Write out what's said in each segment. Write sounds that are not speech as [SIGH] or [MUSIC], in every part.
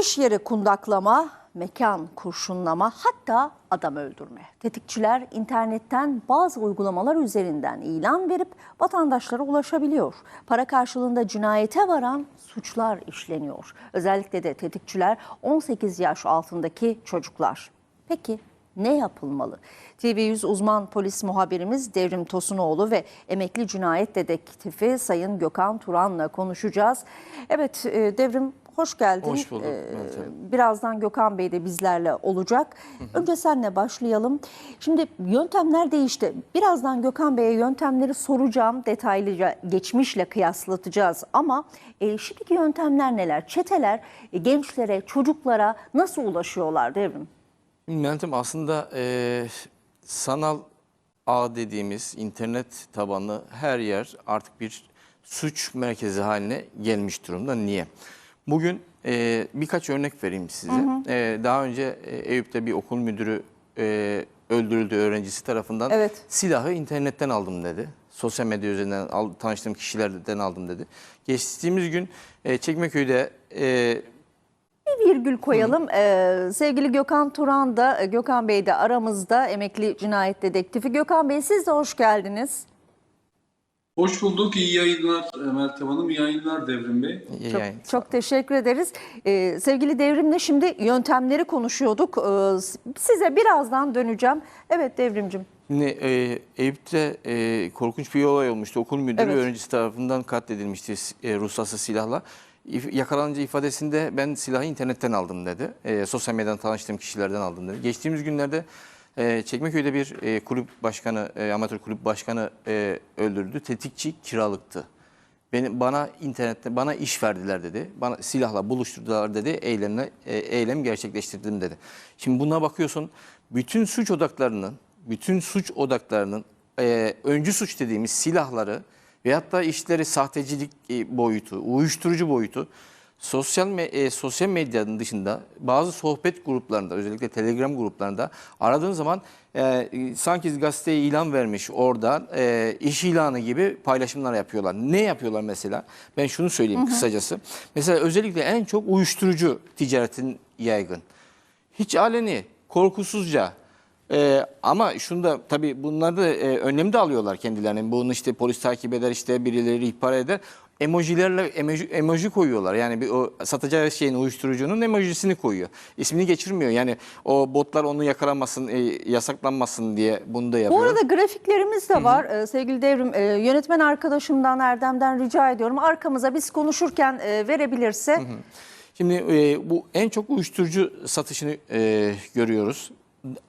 İş yeri kundaklama, mekan kurşunlama hatta adam öldürme. Tetikçiler internetten bazı uygulamalar üzerinden ilan verip vatandaşlara ulaşabiliyor. Para karşılığında cinayete varan suçlar işleniyor. Özellikle de tetikçiler 18 yaş altındaki çocuklar. Peki ne yapılmalı? TV100 uzman polis muhabirimiz Devrim Tosunoğlu ve emekli cinayet dedektifi Sayın Gökhan Turan'la konuşacağız. Evet e, Devrim hoş geldin. Hoş bulduk, E, Meltem. Birazdan Gökhan Bey de bizlerle olacak. Önce senle başlayalım. Şimdi yöntemler değişti. Birazdan Gökhan Bey'e yöntemleri soracağım. Detaylıca geçmişle kıyaslatacağız. Ama e, şimdiki yöntemler neler? Çeteler e, gençlere, çocuklara nasıl ulaşıyorlar Devrim? Meltem aslında e, sanal ağ dediğimiz internet tabanlı her yer artık bir suç merkezi haline gelmiş durumda. Niye? Bugün e, birkaç örnek vereyim size. E, daha önce e, Eyüp'te bir okul müdürü e, öldürüldü öğrencisi tarafından. Evet. Silahı internetten aldım dedi. Sosyal medya üzerinden al- tanıştığım kişilerden aldım dedi. Geçtiğimiz gün e, Çekmeköy'de e, Bir virgül koyalım. Ee, sevgili Gökhan Turan da, e, Gökhan Bey de aramızda emekli cinayet dedektifi. Gökhan Bey siz de hoş geldiniz. Hoş bulduk. İyi yayınlar Meltem Hanım. İyi yayınlar Devrim Bey. Çok, yayın- çok teşekkür ederiz. Ee, sevgili Devrim'le şimdi yöntemleri konuşuyorduk. Ee, size birazdan döneceğim. Evet Devrimcim. Şimdi e, Eyüp'te e, korkunç bir olay olmuştu. Okul müdürü Evet. öğrencisi tarafından katledilmişti e, ruhsatsız silahla. İf- Yakalanınca ifadesinde ben silahı internetten aldım dedi. E, sosyal medyadan tanıştığım kişilerden aldım dedi. Geçtiğimiz günlerde e, Çekmeköy'de bir e, kulüp başkanı, e, amatör kulüp başkanı e, öldürüldü. Tetikçi kiralıktı. Beni, bana internette bana iş verdiler dedi. Bana silahla buluşturdular dedi. Eylemle e, eylem gerçekleştirdim dedi. Şimdi buna bakıyorsun bütün suç odaklarının bütün suç odaklarının öncü suç dediğimiz silahları veyahut da işleri sahtecilik boyutu, uyuşturucu boyutu sosyal me- e, sosyal medyanın dışında bazı sohbet gruplarında özellikle Telegram gruplarında aradığın zaman e, sanki gazeteye ilan vermiş oradan e, iş ilanı gibi paylaşımlar yapıyorlar. Ne yapıyorlar mesela? Ben şunu söyleyeyim kısacası. Mesela özellikle en çok uyuşturucu ticaretin yaygın. Hiç aleni, korkusuzca ee, ama şunda tabii bunlar da e, önlem de alıyorlar kendilerine. Bunu işte polis takip eder, işte birileri ihbar eder. Emojilerle emoji, emoji koyuyorlar. Yani bir o satacağı şeyin uyuşturucunun emojisini koyuyor. İsmini geçirmiyor. Yani o botlar onu yakalamasın, e, yasaklanmasın diye bunu da Bu yapıyor. arada grafiklerimiz de var. Ee, sevgili Devrim e, yönetmen arkadaşımdan Erdem'den rica ediyorum. Arkamıza biz konuşurken e, verebilirse. Şimdi e, bu en çok uyuşturucu satışını e, görüyoruz.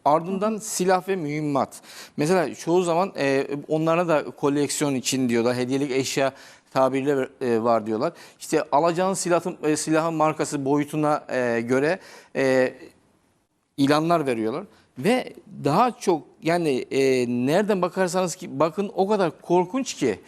Ardından silah ve mühimmat. Mesela çoğu zaman e, onlara da koleksiyon için diyorlar. Hediyelik eşya tabiriyle e, var diyorlar. İşte alacağın silahın, e, silahın markası boyutuna e, göre e, ilanlar veriyorlar. Ve daha çok yani e, nereden bakarsanız ki bakın o kadar korkunç ki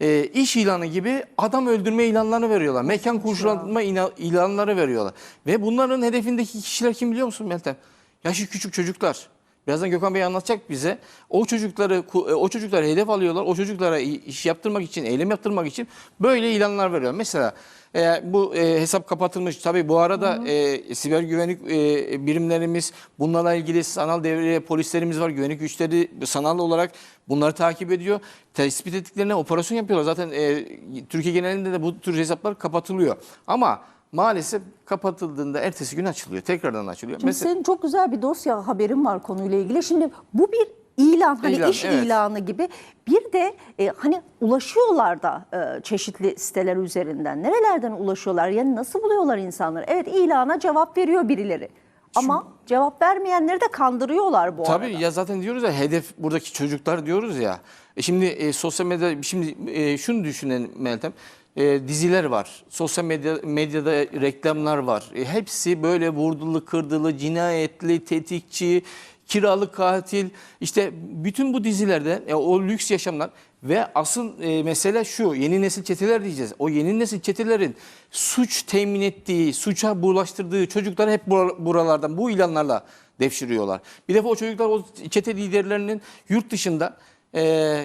e, iş ilanı gibi adam öldürme ilanlarını veriyorlar. Mekan kurşunlatma ina- ilanları veriyorlar. Ve bunların hedefindeki kişiler kim biliyor musun Meltem? Yaşı küçük çocuklar. Birazdan Gökhan Bey anlatacak bize. O çocukları e, o çocukları hedef alıyorlar. O çocuklara iş yaptırmak için, eylem yaptırmak için böyle ilanlar veriyor. Mesela e, bu e, hesap kapatılmış. Tabii bu arada e, siber güvenlik e, birimlerimiz bunlarla ilgili sanal devre polislerimiz var. Güvenlik güçleri sanal olarak bunları takip ediyor. Tespit ettiklerine operasyon yapıyorlar. Zaten e, Türkiye genelinde de bu tür hesaplar kapatılıyor. Ama maalesef kapatıldığında ertesi gün açılıyor. Tekrardan açılıyor. Şimdi senin çok güzel bir dosya haberin var konuyla ilgili. Şimdi bu bir ilan hani İlan, iş evet. ilanı gibi bir de e, hani ulaşıyorlar da e, çeşitli siteler üzerinden. Nerelerden ulaşıyorlar? Yani nasıl buluyorlar insanları? Evet ilana cevap veriyor birileri. Ama cevap vermeyenleri de kandırıyorlar bu Tabii arada. ya zaten diyoruz ya hedef buradaki çocuklar diyoruz ya. E şimdi e, sosyal medya şimdi e, şunu düşünelim Meltem. E, diziler var. Sosyal medya medyada reklamlar var. E, hepsi böyle vurdulu, kırdılı, cinayetli, tetikçi, kiralık katil. İşte bütün bu dizilerde e, o lüks yaşamlar ve asıl e, mesele şu yeni nesil çeteler diyeceğiz. O yeni nesil çetelerin suç temin ettiği, suça bulaştırdığı çocuklar hep bura- buralardan bu ilanlarla devşiriyorlar. Bir defa o çocuklar o çete liderlerinin yurt dışında e,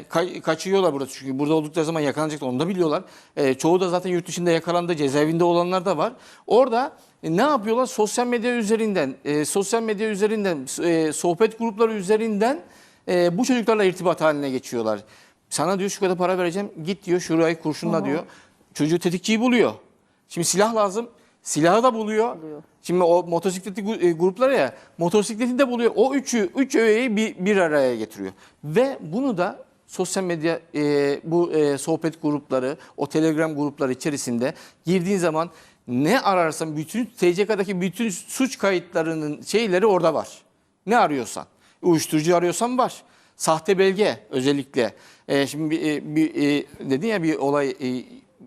ka- kaçıyorlar burada çünkü burada oldukları zaman yakalanacaklar onu da biliyorlar. E, çoğu da zaten yurt dışında yakalandı cezaevinde olanlar da var. Orada e, ne yapıyorlar? Sosyal medya üzerinden, e, sosyal medya üzerinden, e, sohbet grupları üzerinden e, bu çocuklarla irtibat haline geçiyorlar. Sana diyor şu kadar para vereceğim git diyor şurayı kurşunla diyor. Çocuğu tetikçiyi buluyor. Şimdi silah lazım. Silahı da buluyor. Şimdi o motosikletli gu- e, gruplar ya motosikleti de buluyor. O üçü, üç öğeyi bir, bir araya getiriyor. Ve bunu da sosyal medya e, bu e, sohbet grupları, o telegram grupları içerisinde girdiğin zaman ne ararsan bütün TCK'daki bütün suç kayıtlarının şeyleri orada var. Ne arıyorsan. Uyuşturucu arıyorsan var. Sahte belge özellikle. E, şimdi bir, e, bir e, dedin ya bir olay e,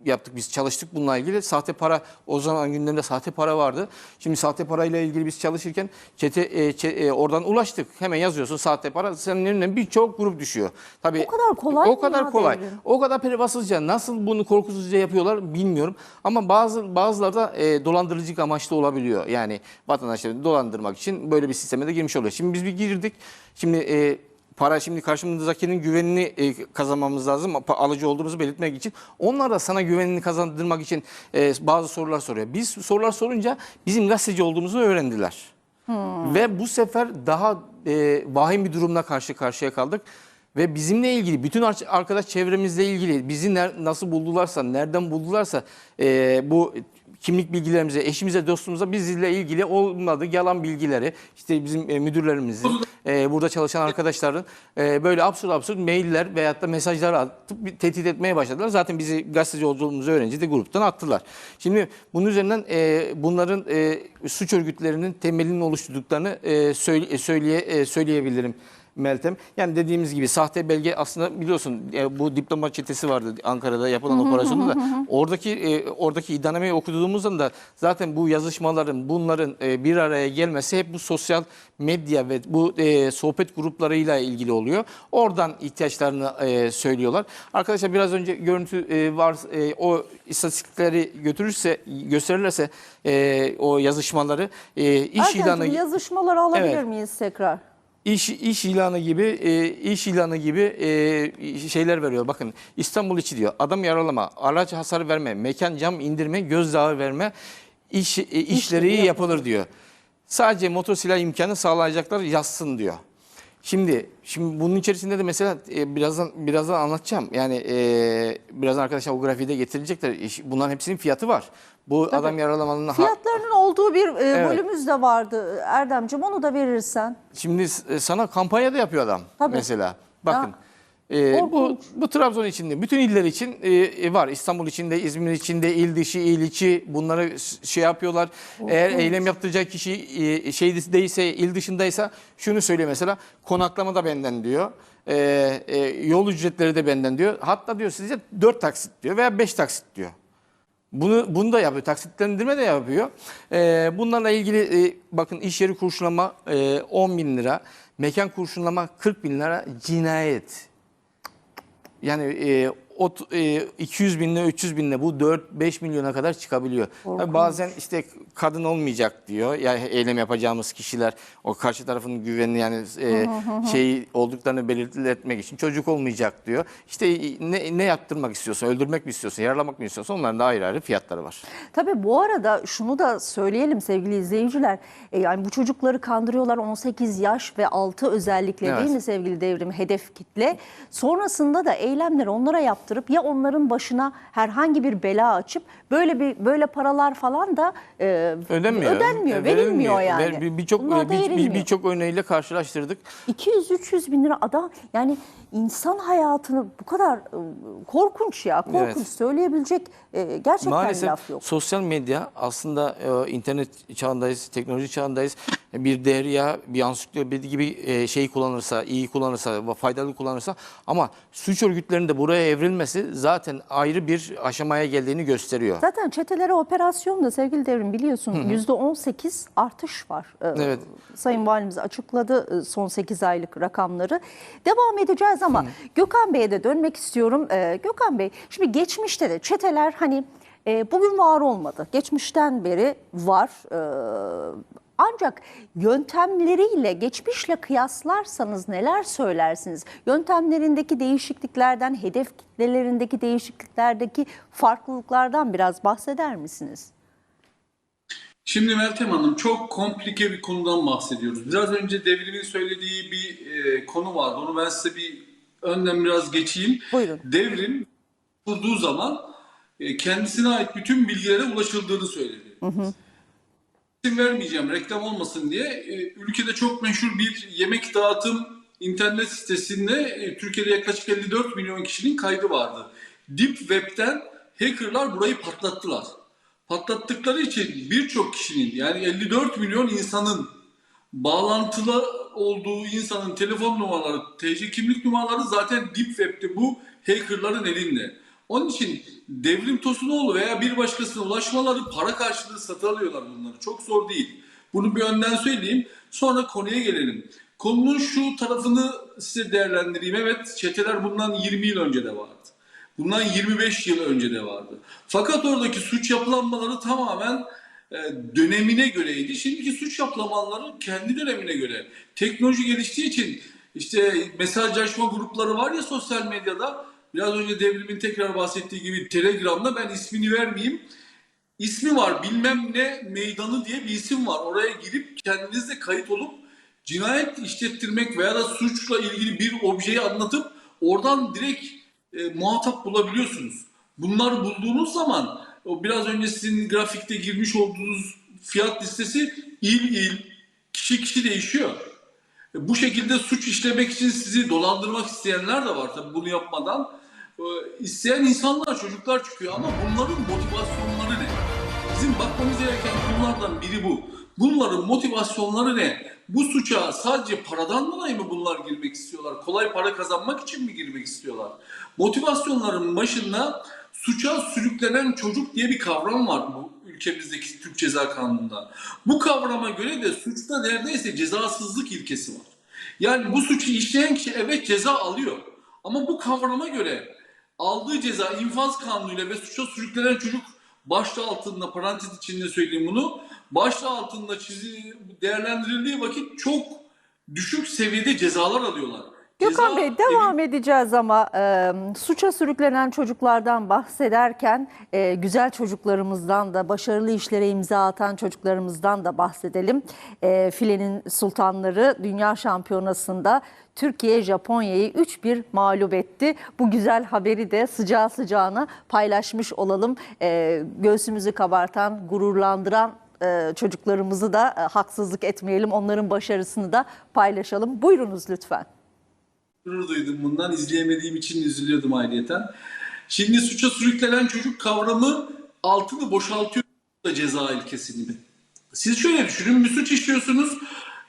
yaptık biz çalıştık bununla ilgili. Sahte para o zaman gündemde sahte para vardı. Şimdi sahte parayla ilgili biz çalışırken çete e, çe- e, oradan ulaştık. Hemen yazıyorsun sahte para senin önüne birçok grup düşüyor. Tabii O kadar kolay O kadar kolay. devrim? O kadar pervasızca nasıl bunu korkusuzca yapıyorlar bilmiyorum. Ama bazı bazıları da e, dolandırıcılık amaçlı olabiliyor. Yani vatandaşları dolandırmak için böyle bir sisteme de girmiş oluyor. Şimdi biz bir girdik. Şimdi e, para şimdi karşımızdakinin güvenini e, kazanmamız lazım. Alıcı olduğumuzu belirtmek için. Onlar da sana güvenini kazandırmak için e, bazı sorular soruyor. Biz sorular sorunca bizim gazeteci olduğumuzu öğrendiler. Ve bu sefer daha e, vahim bir durumla karşı karşıya kaldık. Ve bizimle ilgili, bütün ar- arkadaş çevremizle ilgili bizi ner- nasıl buldularsa, nereden buldularsa e, bu kimlik bilgilerimize, eşimize, dostumuza bizle ilgili olmadı yalan bilgileri, işte bizim e, müdürlerimizin, e, burada çalışan arkadaşların e, böyle absürt absürt mailler veyahut da mesajlar atıp tehdit etmeye başladılar. Zaten bizi gazeteci olduğumuzu öğrenince de gruptan attılar. Şimdi bunun üzerinden e, bunların suç örgütlerinin temelini oluşturduklarını söyle, söyleye, söyleyebilirim. Meltem. Yani dediğimiz gibi sahte belge aslında biliyorsun e, bu diploma çetesi vardı Ankara'da yapılan operasyonda da oradaki e, oradaki iddianameyi okuduğumuzda da zaten bu yazışmaların bunların e, bir araya gelmesi hep bu sosyal medya ve bu e, sohbet gruplarıyla ilgili oluyor. Oradan ihtiyaçlarını e, söylüyorlar. Arkadaşlar biraz önce görüntü e, var e, o istatistikleri götürürse gösterirlerse e, o yazışmaları e, iş Erkan'cığım, ilanı yazışmaları alabilir Evet. miyiz tekrar? İş, iş ilanı gibi e, iş ilanı gibi e, şeyler veriyor. Bakın İstanbul içi diyor. Adam yaralama, araç hasar verme, mekan cam indirme, gözdağı verme iş, e, işleri yapılır diyor. Sadece motosilah imkanı sağlayacaklar yazsın diyor. Şimdi şimdi bunun içerisinde de mesela e, birazdan birazdan anlatacağım. Yani e, birazdan arkadaşlar o grafiği de getirecekler. Bunların hepsinin fiyatı var. Bu adam yaralamanın Fiyatlarının olduğu bir e, Evet. bölümümüz de vardı Erdemciğim onu da verirsen. Şimdi e, sana kampanya da yapıyor adam Tabii. mesela. Bakın. Ya, e, bu, korkunç. bu Trabzon içinde bütün iller için e, e, var. İstanbul içinde, İzmir içinde, il dışı, il içi bunları şey yapıyorlar. Eğer eylem yaptıracak kişi e, şey değilse, il dışındaysa şunu söylüyor mesela. Konaklama da benden diyor. E, e, yol ücretleri de benden diyor. Hatta diyor size 4 taksit diyor veya 5 taksit diyor. Bunu, bunu da yapıyor. Taksitlendirme de yapıyor. Ee, bunlarla ilgili e, bakın iş yeri kurşunlama e, 10 bin lira. Mekan kurşunlama 40 bin lira cinayet. Yani e, o, e, 200 binle 300 binle bu 4-5 milyona kadar çıkabiliyor. Tabii bazen işte kadın olmayacak diyor. Yani eylem yapacağımız kişiler o karşı tarafın güvenini yani e, şey olduklarını belirtmek için çocuk olmayacak diyor. İşte ne, ne yaptırmak istiyorsun? Öldürmek mi istiyorsun? Yaralamak mı istiyorsun? Onların da ayrı ayrı fiyatları var. Tabii bu arada şunu da söyleyelim sevgili izleyiciler. E, yani bu çocukları kandırıyorlar 18 yaş ve altı özellikle Evet. değil mi sevgili devrim hedef kitle. Sonrasında da eylemleri onlara yaptırıp ya onların başına herhangi bir bela açıp böyle bir böyle paralar falan da e, Ödenmiyor. ödenmiyor, E, verilmiyor yani. Ver- bir- Birçok da bir- bir- birçok örneğiyle karşılaştırdık. 200-300 bin lira adam yani insan hayatını bu kadar e, korkunç ya korkunç Evet. söyleyebilecek e, gerçekten Maalesef laf yok. sosyal medya aslında e, internet çağındayız, teknoloji çağındayız. Bir derya, bir ansiklopedi gibi e, şey kullanırsa, iyi kullanırsa, faydalı kullanırsa ama suç örgütlerinin de buraya evrilmesi zaten ayrı bir aşamaya geldiğini gösteriyor. Zaten çetelere operasyonda sevgili devrim biliyorsun %18 artış var. Ee, Evet. Sayın Valimiz açıkladı e, son 8 aylık rakamları. Devam edeceğiz ama Gökhan Bey'e de dönmek istiyorum. Ee, Gökhan Bey şimdi geçmişte de çeteler hani e, bugün var olmadı. Geçmişten beri var. Ee, Ancak yöntemleriyle geçmişle kıyaslarsanız neler söylersiniz? Yöntemlerindeki değişikliklerden, hedef kitlelerindeki değişikliklerdeki farklılıklardan biraz bahseder misiniz? Şimdi Meltem Hanım çok komplike bir konudan bahsediyoruz. Biraz önce devrimin söylediği bir e, konu vardı. Onu ben size bir önden biraz geçeyim. Buyurun. Devrim kurduğu zaman e, kendisine ait bütün bilgilere ulaşıldığını söyledi. İsim vermeyeceğim reklam olmasın diye. E, ülkede çok meşhur bir yemek dağıtım internet sitesinde e, Türkiye'de yaklaşık 54 milyon kişinin kaydı vardı. Deep Web'den hackerlar burayı patlattılar. Patlattıkları için birçok kişinin yani 54 milyon insanın bağlantılı olduğu insanın telefon numaraları, TC kimlik numaraları zaten Deep Web'de bu hackerların elinde. Onun için Devrim Tosunoğlu veya bir başkasına ulaşmaları para karşılığı satın alıyorlar bunları. Çok zor değil. Bunu bir önden söyleyeyim. Sonra konuya gelelim. Konunun şu tarafını size değerlendireyim. Evet çeteler bundan 20 yıl önce de vardı. Bundan 25 yıl önce de vardı. Fakat oradaki suç yapılanmaları tamamen e, dönemine göreydi. Şimdiki suç yapılanmaları kendi dönemine göre. Teknoloji geliştiği için işte mesajlaşma grupları var ya sosyal medyada. Biraz önce devrimin tekrar bahsettiği gibi Telegram'da ben ismini vermeyeyim. İsmi var bilmem ne meydanı diye bir isim var. Oraya girip kendinizle kayıt olup cinayet işlettirmek veya da suçla ilgili bir objeyi anlatıp oradan direkt e, muhatap bulabiliyorsunuz. Bunları bulduğunuz zaman o biraz önce sizin grafikte girmiş olduğunuz fiyat listesi il il, kişi kişi değişiyor. E, Bu şekilde suç işlemek için sizi dolandırmak isteyenler de var tabii bunu yapmadan. E, isteyen insanlar, çocuklar çıkıyor ama bunların motivasyonları ne? Bizim bakmamız gereken konulardan biri bu. Bunların motivasyonları ne? Bu suça sadece paradan dolayı mı bunlar girmek istiyorlar? Kolay para kazanmak için mi girmek istiyorlar? Motivasyonların başında suça sürüklenen çocuk diye bir kavram var bu ülkemizdeki Türk Ceza Kanunu'nda. Bu kavrama göre de suçta neredeyse cezasızlık ilkesi var. Yani bu suçu işleyen kişi evet ceza alıyor. Ama bu kavrama göre aldığı ceza infaz kanunuyla ve suça sürüklenen çocuk başta altında parantez içinde söyleyeyim bunu. Başta altında çizi, değerlendirildiği vakit çok düşük seviyede cezalar alıyorlar. Gökhan Bey devam edeceğiz ama e, suça sürüklenen çocuklardan bahsederken e, güzel çocuklarımızdan da başarılı işlere imza atan çocuklarımızdan da bahsedelim. E, filenin sultanları Dünya Şampiyonası'nda Türkiye Japonya'yı 3-1 mağlup etti. Bu güzel haberi de sıcağı sıcağına paylaşmış olalım. E, göğsümüzü kabartan, gururlandıran e, çocuklarımızı da e, haksızlık etmeyelim. Onların başarısını da paylaşalım. Buyurunuz lütfen. Gurur duydum bundan. İzleyemediğim için üzülüyordum ayrıyeten. Şimdi suça sürüklenen çocuk kavramı altını boşaltıyor da ceza ilkesini. Siz şöyle düşünün bir suç işliyorsunuz.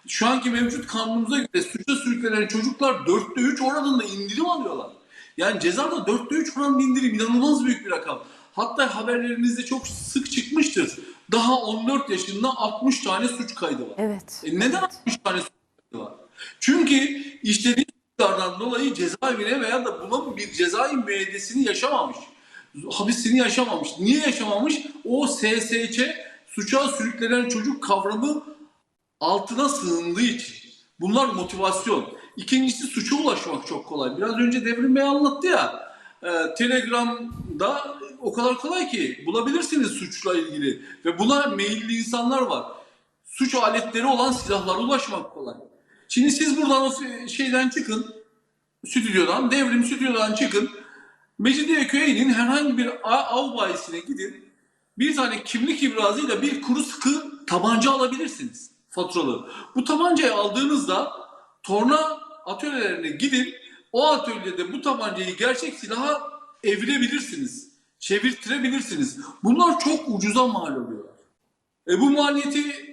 Şu anki mevcut kanunumuza göre suça sürüklenen çocuklar dörtte üç oranında indirim alıyorlar. Yani cezada dörtte üç oranında indirim inanılmaz büyük bir rakam. Hatta haberlerinizde çok sık çıkmıştır. Daha 14 yaşında 60 tane suç kaydı var. Evet. E neden 60 tane suç kaydı var? Çünkü işlediği suçlardan dolayı cezaevine veya da buna bir cezai müeyyidesini yaşamamış. Hapisini yaşamamış. Niye yaşamamış? O SSC suça sürüklenen çocuk kavramı altına sığındığı için. Bunlar motivasyon. İkincisi suça ulaşmak çok kolay. Biraz önce Devrim Bey anlattı ya. e, Telegram'da o kadar kolay ki bulabilirsiniz suçla ilgili. Ve buna meyilli insanlar var. Suç aletleri olan silahlara ulaşmak kolay. Şimdi siz buradan o şeyden çıkın. Stüdyodan, devrim stüdyodan çıkın. Mecidiyeköy'e inin herhangi bir av bayisine gidin. Bir tane kimlik ibrazıyla bir kuru sıkı tabanca alabilirsiniz faturalı. Bu tabancayı aldığınızda torna atölyelerine gidin. O atölyede bu tabancayı gerçek silaha evirebilirsiniz. Çevirtirebilirsiniz. Bunlar çok ucuza mal oluyorlar. E bu maliyeti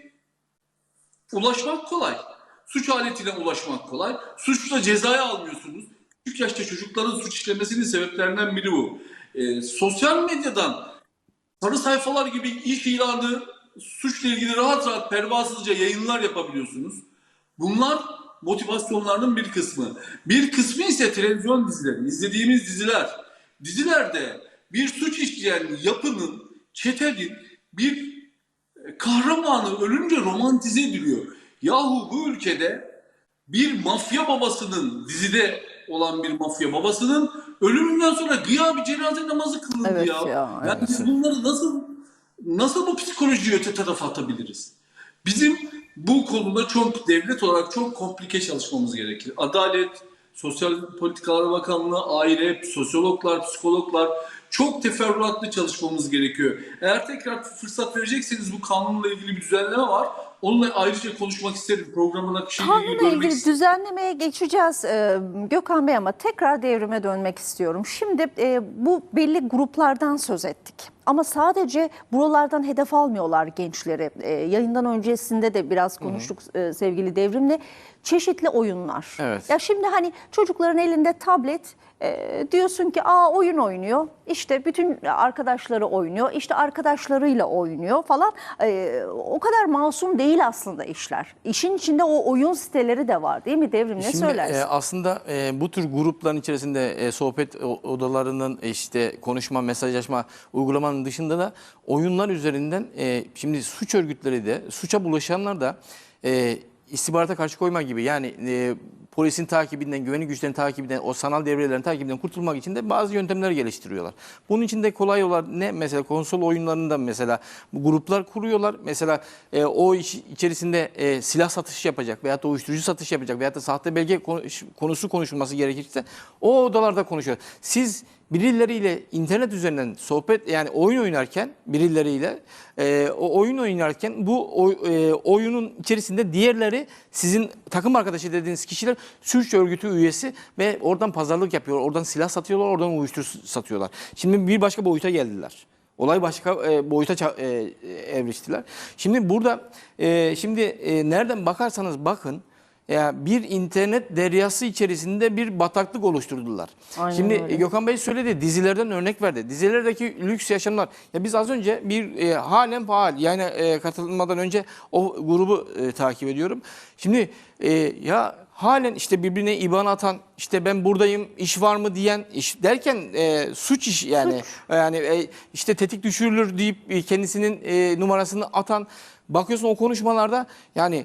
ulaşmak kolay. Suç aletine ulaşmak kolay. Suçla cezaya almıyorsunuz. Küçük yaşta çocukların suç işlemesinin sebeplerinden biri bu. E, sosyal medyadan sarı sayfalar gibi iş ilanı, suçla ilgili rahat rahat pervasızca yayınlar yapabiliyorsunuz. Bunlar motivasyonlarının bir kısmı. Bir kısmı ise televizyon dizileri, izlediğimiz diziler. Dizilerde bir suç işleyen yapının, çetenin bir kahramanı ölünce romantize ediliyor. Yahu bu ülkede bir mafya babasının dizide olan bir mafya babasının ölümünden sonra gıyabi cenaze namazı kılındı Evet ya. ya, yani biz bunları nasıl nasıl bu psikolojiyi öte tarafa atabiliriz? Bizim bu konuda çok devlet olarak çok komplike çalışmamız gerekir. Adalet, Sosyal Politikalar Bakanlığı, aile, sosyologlar, psikologlar çok teferruatlı çalışmamız gerekiyor. Eğer tekrar fırsat verecekseniz bu kanunla ilgili bir düzenleme var. Onunla ayrıca konuşmak isterim. Programın akışıyla ilgili Kanunla ilgili isterim. düzenlemeye geçeceğiz e, Gökhan Bey ama tekrar devrime dönmek istiyorum. Şimdi e, bu belli gruplardan söz ettik. Ama sadece buralardan hedef almıyorlar gençleri. E, yayından öncesinde de biraz konuştuk e, sevgili devrimle. Çeşitli oyunlar. Evet. Ya şimdi hani çocukların elinde tablet e, diyorsun ki aa oyun oynuyor. İşte bütün arkadaşları oynuyor. İşte arkadaşlarıyla oynuyor falan. E, o kadar masum değil aslında işler. İşin içinde o oyun siteleri de var değil mi Devrim? Ne Şimdi söylersin? e, aslında e, bu tür grupların içerisinde e, sohbet odalarının işte konuşma, mesajlaşma uygulamanın dışında da oyunlar üzerinden e, şimdi suç örgütleri de suça bulaşanlar da e, istihbarata karşı koyma gibi yani e, polisin takibinden, güvenlik güçlerinin takibinden, o sanal devrelerin takibinden kurtulmak için de bazı yöntemler geliştiriyorlar. Bunun için de kolay olan ne? Mesela konsol oyunlarında mesela gruplar kuruyorlar. Mesela e, o iş içerisinde e, silah satışı yapacak veyahut da uyuşturucu satış yapacak veyahut da sahte belge konuş- konusu konuşulması gerekirse o odalarda konuşuyor. Siz birileriyle internet üzerinden sohbet yani oyun oynarken birileriyle e, o oyun oynarken bu oy- e, oyunun içerisinde diğerleri sizin takım arkadaşı dediğiniz kişiler suç örgütü üyesi ve oradan pazarlık yapıyor. Oradan silah satıyorlar, oradan uyuşturucu satıyorlar. Şimdi bir başka boyuta geldiler. Olay başka e, boyuta ça- e, evrildiler. Şimdi burada e, şimdi e, nereden bakarsanız bakın ya bir internet deryası içerisinde bir bataklık oluşturdular. Aynen Şimdi öyle. Gökhan Bey söyledi dizilerden örnek verdi. Dizilerdeki lüks yaşamlar. Ya biz az önce bir e, halen faal yani e, katılmadan önce o grubu e, takip ediyorum. Şimdi e, ya halen işte birbirine iban atan işte ben buradayım iş var mı diyen iş derken e, suç iş yani yani e, işte tetik düşürülür deyip e, kendisinin e, numarasını atan bakıyorsun o konuşmalarda yani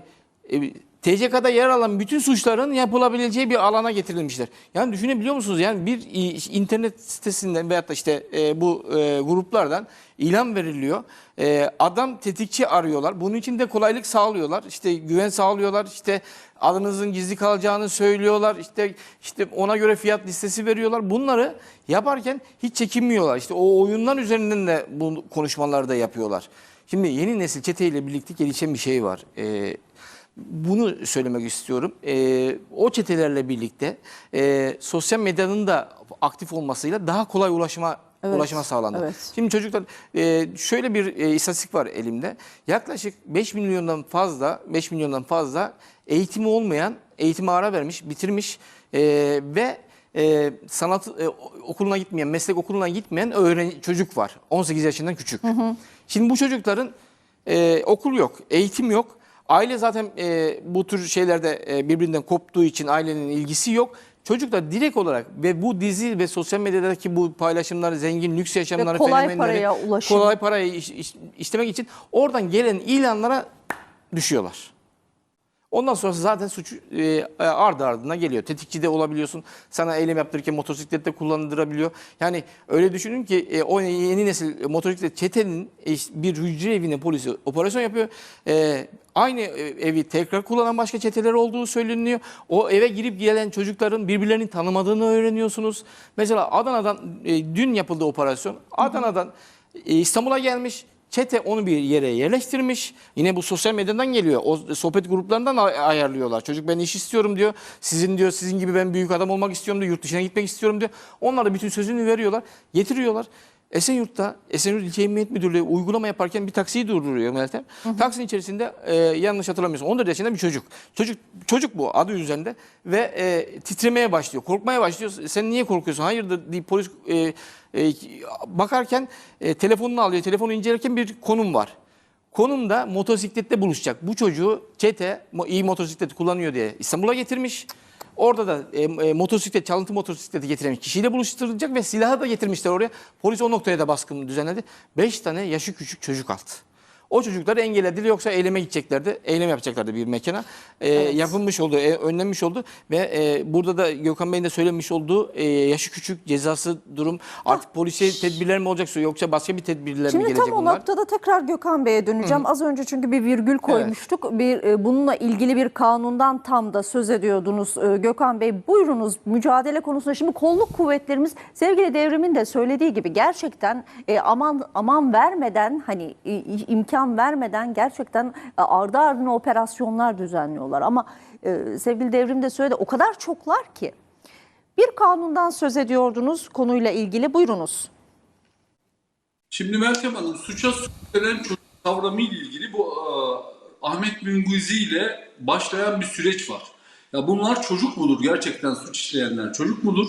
e, TCK'da yer alan bütün suçların yapılabileceği bir alana getirilmişler. Yani düşünebiliyor musunuz? Yani bir i- internet sitesinden veyahut da işte e, bu e, gruplardan ilan veriliyor. E, adam tetikçi arıyorlar. Bunun için de kolaylık sağlıyorlar. İşte güven sağlıyorlar. İşte adınızın gizli kalacağını söylüyorlar. İşte işte ona göre fiyat listesi veriyorlar. Bunları yaparken hiç çekinmiyorlar. İşte o oyunlar üzerinden de bu konuşmaları da yapıyorlar. Şimdi yeni nesil çeteyle birlikte gelişen bir şey var. E, bunu söylemek istiyorum. Ee, o çetelerle birlikte e, sosyal medyanın da aktif olmasıyla daha kolay ulaşma Evet, ulaşma sağlandı. evet. Şimdi çocuklar e, şöyle bir e, istatistik var elimde. Yaklaşık 5 milyondan fazla 5 milyondan fazla eğitimi olmayan, eğitime ara vermiş, bitirmiş e, ve e, sanat e, okuluna gitmeyen, meslek okuluna gitmeyen öğrenci çocuk var. 18 yaşından küçük. Şimdi bu çocukların e, okul yok, eğitim yok. Aile zaten e, bu tür şeylerde e, birbirinden koptuğu için ailenin ilgisi yok. Çocuklar direkt olarak ve bu dizi ve sosyal medyadaki bu paylaşımlar, zengin lüks yaşamları, kolay fenomenleri, paraya ulaşım. kolay parayı iş- iş- istemek için oradan gelen ilanlara düşüyorlar. Ondan sonra zaten suç e, ardı ardına geliyor. Tetikçi de olabiliyorsun. Sana eylem yaptırırken motosiklette kullandırabiliyor. Yani öyle düşünün ki e, o yeni nesil motosiklet çetenin e, bir hücre evine polisi operasyon yapıyor. E, aynı e, evi tekrar kullanan başka çeteler olduğu söyleniyor. O eve girip gelen çocukların birbirlerini tanımadığını öğreniyorsunuz. Mesela Adana'dan e, dün yapıldı operasyon. Adana'dan e, İstanbul'a gelmiş. Çete onu bir yere yerleştirmiş. Yine bu sosyal medyadan geliyor. O sohbet gruplarından ay- ayarlıyorlar. Çocuk ben iş istiyorum diyor. Sizin diyor sizin gibi ben büyük adam olmak istiyorum diyor. Yurt dışına gitmek istiyorum diyor. Onlar da bütün sözünü veriyorlar. Getiriyorlar. Esenyurt'ta Esenyurt İlçe Emniyet Müdürlüğü uygulama yaparken bir taksiyi durduruyor Meltem. Taksinin içerisinde e, yanlış hatırlamıyorsam 14 yaşında bir çocuk. Çocuk çocuk bu adı üzerinde ve e, titremeye başlıyor. Korkmaya başlıyor. Sen niye korkuyorsun? Hayırdır deyip polis e, e, bakarken e, telefonunu alıyor. Telefonu incelerken bir konum var. Konumda motosiklette buluşacak. Bu çocuğu çete iyi motosiklet kullanıyor diye İstanbul'a getirmiş. Orada da e, e, motosiklet, çalıntı motosikleti getirmiş kişiyle buluşturulacak ve silahı da getirmişler oraya. Polis o noktaya da baskın düzenledi. Beş tane yaşı küçük çocuk aldı. O çocukları engellediler yoksa eyleme gideceklerdi. Eylem yapacaklardı bir mekana. Ee, Yapılmış oldu, e, önlenmiş oldu ve e, burada da Gökhan Bey'in de söylemiş olduğu e, yaşı küçük cezası durum artık polisiye tedbirler mi olacak yoksa başka bir tedbirler mi Şimdi gelecek tam o bunlar? noktada tekrar Gökhan Bey'e döneceğim. Az önce çünkü bir virgül koymuştuk. Bir e, bununla ilgili bir kanundan tam da söz ediyordunuz E, Gökhan Bey. Buyurunuz mücadele konusunda. Şimdi kolluk kuvvetlerimiz sevgili devrimin de söylediği gibi gerçekten e, aman aman vermeden hani e, imkan vermeden gerçekten e, ardı ardına operasyonlar düzenliyorlar. Ama e, sevgili devrim de söyledi o kadar çoklar ki. Bir kanundan söz ediyordunuz konuyla ilgili. Buyurunuz. Şimdi Meltem Hanım suça sürüklenen çocuk kavramı ile ilgili bu e, Ahmet Münguzi ile başlayan bir süreç var. Ya bunlar çocuk mudur gerçekten suç işleyenler çocuk mudur?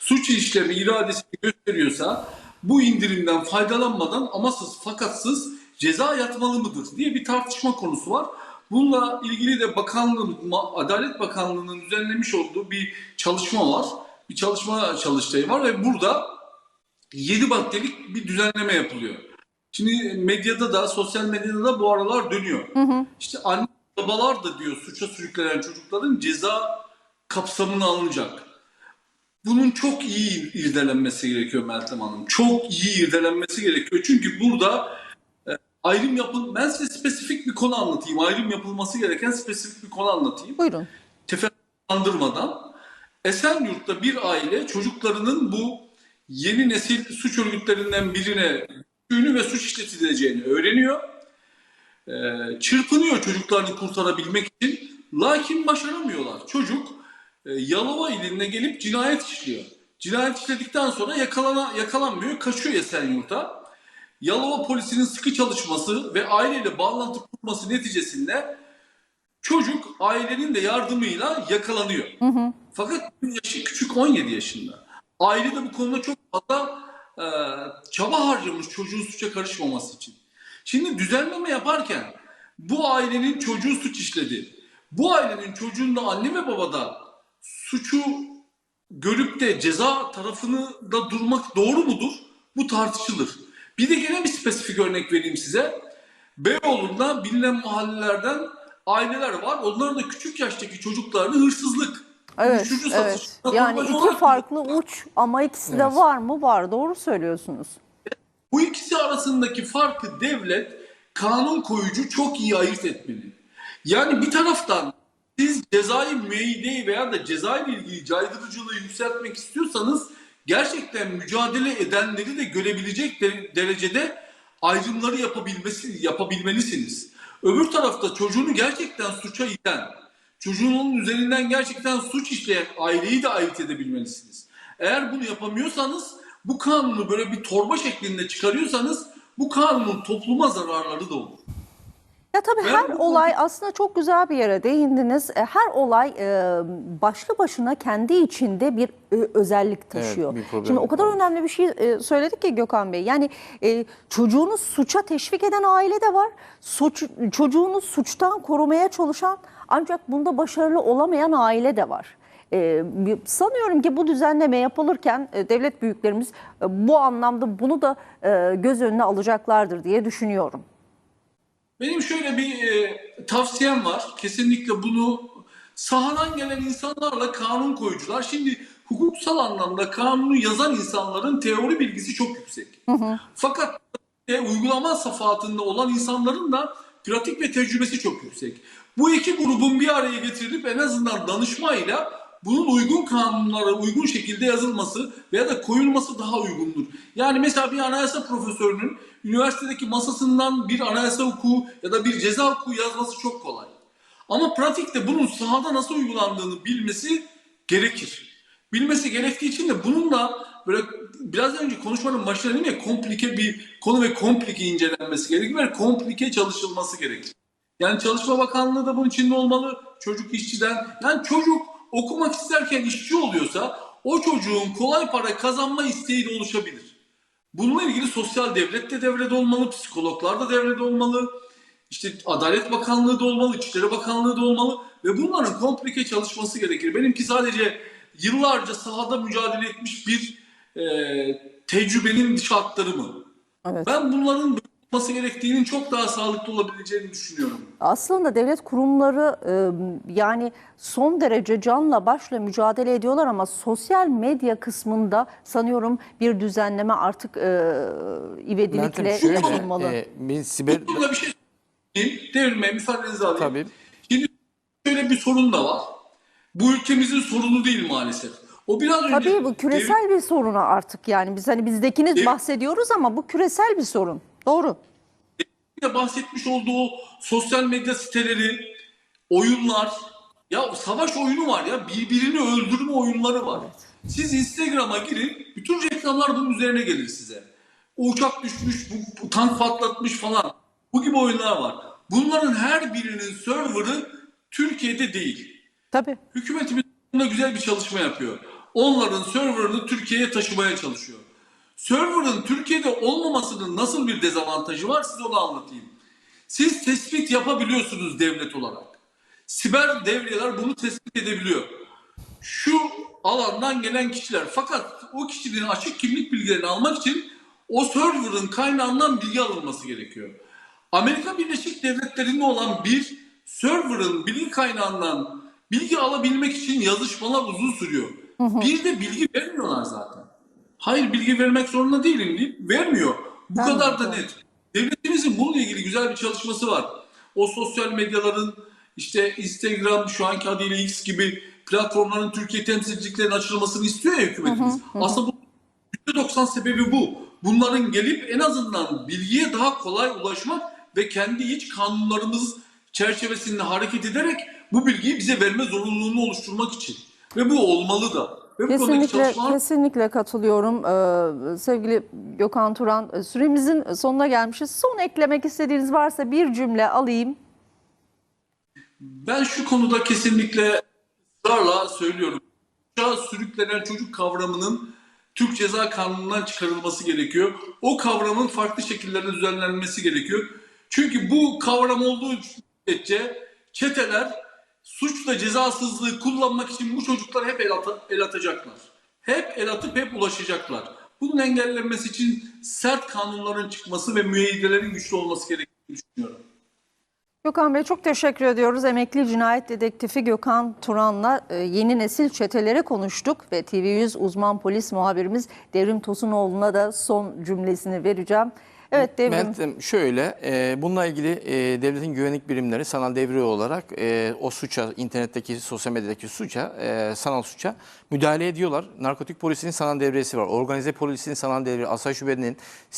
Suç işlemi iradesini gösteriyorsa bu indirimden faydalanmadan amasız fakatsız ceza yatmalı mıdır diye bir tartışma konusu var. Bununla ilgili de bakanlığın, Adalet Bakanlığı'nın düzenlemiş olduğu bir çalışma var. Bir çalışma çalıştayı var ve burada 7 maddelik bir düzenleme yapılıyor. Şimdi medyada da sosyal medyada da bu aralar dönüyor. İşte anne babalar da diyor suça sürüklenen çocukların ceza kapsamına alınacak. Bunun çok iyi irdelenmesi gerekiyor Meltem Hanım. Çok iyi irdelenmesi gerekiyor. Çünkü burada ayrım yapıl ben size spesifik bir konu anlatayım. Ayrım yapılması gereken spesifik bir konu anlatayım Buyurun. teferruatlandırmadan Esenyurt'ta bir aile çocuklarının bu yeni nesil suç örgütlerinden birine düştüğünü ve suç işletileceğini öğreniyor. Ee, çırpınıyor çocuklarını kurtarabilmek için. Lakin başaramıyorlar. Çocuk e, Yalova iline gelip cinayet işliyor. Cinayet işledikten sonra yakalana, yakalanmıyor, kaçıyor Esenyurt'a. Yalova polisinin sıkı çalışması ve aileyle bağlantı kurması neticesinde Çocuk ailenin de yardımıyla yakalanıyor. Fakat yaşı küçük 17 yaşında. Aile de bu konuda çok fazla e, çaba harcamış çocuğun suça karışmaması için. Şimdi düzenleme yaparken bu ailenin çocuğu suç işledi. Bu ailenin çocuğunda anne ve baba da suçu görüp de ceza tarafını da durmak doğru mudur? Bu tartışılır. Bir de gene bir spesifik örnek vereyim size. Beyoğlu'nda bilinen mahallelerden aileler var. Onların da küçük yaştaki çocuklarını hırsızlık, Evet, uyuşturucu evet. satış, Yani [LAUGHS] iki olarak farklı uç ama ikisi de Evet. var mı? Var. Doğru söylüyorsunuz. Bu ikisi arasındaki farkı devlet kanun koyucu çok iyi ayırt etmeli. Yani bir taraftan siz cezai müeyyideyi veya da ceza ile ilgili caydırıcılığı yükseltmek istiyorsanız gerçekten mücadele edenleri de görebilecek de- derecede ayrımları yapabilmesi, yapabilmelisiniz. Öbür tarafta çocuğunu gerçekten suça iten, çocuğunun üzerinden gerçekten suç işleyen aileyi de ayırt edebilmelisiniz. Eğer bunu yapamıyorsanız bu kanunu böyle bir torba şeklinde çıkarıyorsanız bu kanunun topluma zararları da olur. Ya tabii her olay aslında çok güzel bir yere değindiniz. E, Her olay e, başlı başına kendi içinde bir e, özellik taşıyor. bir problem Şimdi o kadar önemli bir şey e, söyledik ki Gökhan Bey. Yani e, çocuğunu suça teşvik eden aile de var. Suç, çocuğunu suçtan korumaya çalışan ancak bunda başarılı olamayan aile de var. E, bir- sanıyorum ki bu düzenleme yapılırken e, devlet büyüklerimiz e, bu anlamda bunu da e, göz önüne alacaklardır diye düşünüyorum. Benim şöyle bir e, tavsiyem var. Kesinlikle bunu sahadan gelen insanlarla kanun koyucular. Şimdi hukuksal anlamda kanunu yazan insanların teori bilgisi çok yüksek. Fakat e, uygulama safahatında olan insanların da pratik ve tecrübesi çok yüksek. Bu iki grubun bir araya getirilip en azından danışmayla bunun uygun kanunlara uygun şekilde yazılması veya da koyulması daha uygundur. Yani mesela bir anayasa profesörünün üniversitedeki masasından bir anayasa hukuku ya da bir ceza hukuku yazması çok kolay. Ama pratikte bunun sahada nasıl uygulandığını bilmesi gerekir. Bilmesi gerektiği için de bununla böyle biraz önce konuşmanın başında dedim ya komplike bir konu ve komplike incelenmesi gerekir ve komplike çalışılması gerekir. Yani Çalışma Bakanlığı da bunun içinde olmalı. Çocuk işçiden. Yani çocuk okumak isterken işçi oluyorsa o çocuğun kolay para kazanma isteği de oluşabilir. Bununla ilgili sosyal devlet de devrede olmalı, psikologlar da devrede olmalı. İşte Adalet Bakanlığı da olmalı, İçişleri Bakanlığı da olmalı ve bunların komplike çalışması gerekir. Benimki sadece yıllarca sahada mücadele etmiş bir e, tecrübenin şartları mı? Evet. Ben bunların olması gerektiğinin çok daha sağlıklı olabileceğini düşünüyorum. Aslında devlet kurumları e, yani son derece canla başla mücadele ediyorlar ama sosyal medya kısmında sanıyorum bir düzenleme artık e, ivedilikle şöyle, yapılmalı. e, biz siber... Burada bir şey söyleyeyim. Devrime müsaadenizi alayım. Tabii. Şimdi şöyle bir sorun da var. Bu ülkemizin sorunu değil maalesef. O biraz önce Tabii bu küresel bir sorun artık yani biz hani bizdekini Değil- bahsediyoruz ama bu küresel bir sorun. Doğru. de bahsetmiş olduğu sosyal medya siteleri, oyunlar, ya savaş oyunu var ya birbirini öldürme oyunları var. Siz Instagram'a girin, bütün reklamlar bunun üzerine gelir size. Uçak düşmüş, bu, bu tank patlatmış falan. Bu gibi oyunlar var. Bunların her birinin serverı Türkiye'de değil. Tabii. Hükümetimiz bunda güzel bir çalışma yapıyor. Onların serverını Türkiye'ye taşımaya çalışıyor. Server'ın Türkiye'de olmamasının nasıl bir dezavantajı var size onu anlatayım. Siz tespit yapabiliyorsunuz devlet olarak. Siber devriyeler bunu tespit edebiliyor. Şu alandan gelen kişiler fakat o kişinin açık kimlik bilgilerini almak için o server'ın kaynağından bilgi alınması gerekiyor. Amerika Birleşik Devletleri'nde olan bir server'ın bilgi kaynağından bilgi alabilmek için yazışmalar uzun sürüyor. Bir de bilgi vermiyorlar zaten. Hayır bilgi vermek zorunda değilim deyip vermiyor. Bu Ben kadar da net. Devletimizin bununla ilgili güzel bir çalışması var. O sosyal medyaların işte Instagram şu anki adıyla X gibi platformların Türkiye temsilciliklerinin açılmasını istiyor ya hükümetimiz. Aslında bu %90 sebebi bu. Bunların gelip en azından bilgiye daha kolay ulaşmak ve kendi iç kanunlarımız çerçevesinde hareket ederek bu bilgiyi bize verme zorunluluğunu oluşturmak için. Ve bu olmalı da. Konudaki Kesinlikle kesinlikle katılıyorum. Ee, sevgili Gökhan Turan süremizin sonuna gelmişiz. Son eklemek istediğiniz varsa bir cümle alayım. Ben şu konuda kesinlikle ısrarla söylüyorum. Çocuğa sürüklenen çocuk kavramının Türk Ceza Kanunu'ndan çıkarılması gerekiyor. O kavramın farklı şekillerde düzenlenmesi gerekiyor. Çünkü bu kavram olduğu müddetçe çeteler suçla cezasızlığı kullanmak için bu çocuklar hep el, ata- el atacaklar. Hep el atıp hep ulaşacaklar. Bunun engellenmesi için sert kanunların çıkması ve müeyyidelerin güçlü olması gerektiğini düşünüyorum. Gökhan Bey çok teşekkür ediyoruz. Emekli cinayet dedektifi Gökhan Turan'la e, yeni nesil çetelere konuştuk ve TV100 uzman polis muhabirimiz Devrim Tosunoğlu'na da son cümlesini vereceğim. Evet Devrim. Meltem şöyle, e, bununla ilgili e, devletin güvenlik birimleri sanal devre olarak e, o suça, internetteki, sosyal medyadaki suça, e, sanal suça müdahale ediyorlar. Narkotik polisinin sanal devresi var. Organize polisinin sanal devre, asayiş şubenin,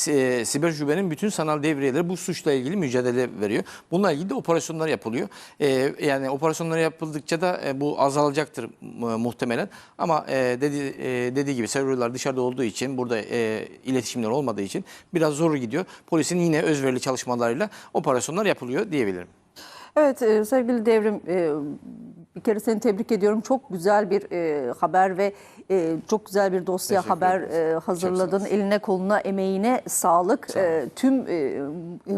e, siber şubenin bütün sanal devriyeleri bu suçla ilgili mücadele veriyor. Bununla ilgili de operasyonlar yapılıyor. E, yani operasyonlar yapıldıkça da e, bu azalacaktır mu- muhtemelen. Ama e, dedi, e, dediği gibi serverlar dışarıda olduğu için, burada e, iletişimler olmadığı için biraz zor gidiyor. Polisin yine özverili çalışmalarıyla operasyonlar yapılıyor diyebilirim. Evet e, sevgili Devrim e, bir kere seni tebrik ediyorum. Çok güzel bir e, haber ve e, çok güzel bir dosya Teşekkür haber e, hazırladın. sağ. Eline koluna emeğine sağlık. E, tüm e,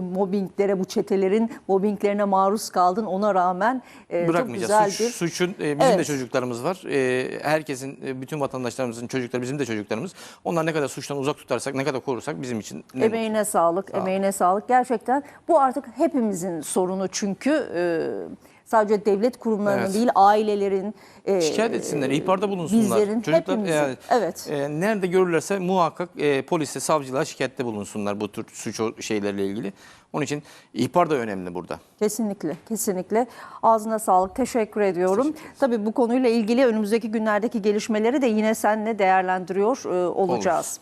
mobbinglere bu çetelerin mobbinglerine maruz kaldın. Ona rağmen e, çok güzel Suç- bir suçun e, bizim Evet. de çocuklarımız var. E, herkesin, e, bütün vatandaşlarımızın çocukları, bizim de çocuklarımız. Onlar ne kadar suçtan uzak tutarsak, ne kadar korursak bizim için ne mutlu. Emeğine sağlık, ol. emeğine sağlık. Gerçekten bu artık hepimizin sorunu çünkü e, sadece devlet kurumlarının Evet. değil ailelerin, e, Şikayet etsinler, ihbarda bulunsunlar. bizlerin, Çocuklar hepimizin. yani, Evet. e, nerede görürlerse muhakkak e, polise, savcılığa şikayette bulunsunlar bu tür suç şeylerle ilgili. Onun için ihbar da önemli burada. Kesinlikle, kesinlikle. Ağzına sağlık. Teşekkür ediyorum. Tabii bu konuyla ilgili önümüzdeki günlerdeki gelişmeleri de yine seninle değerlendiriyor e, olacağız.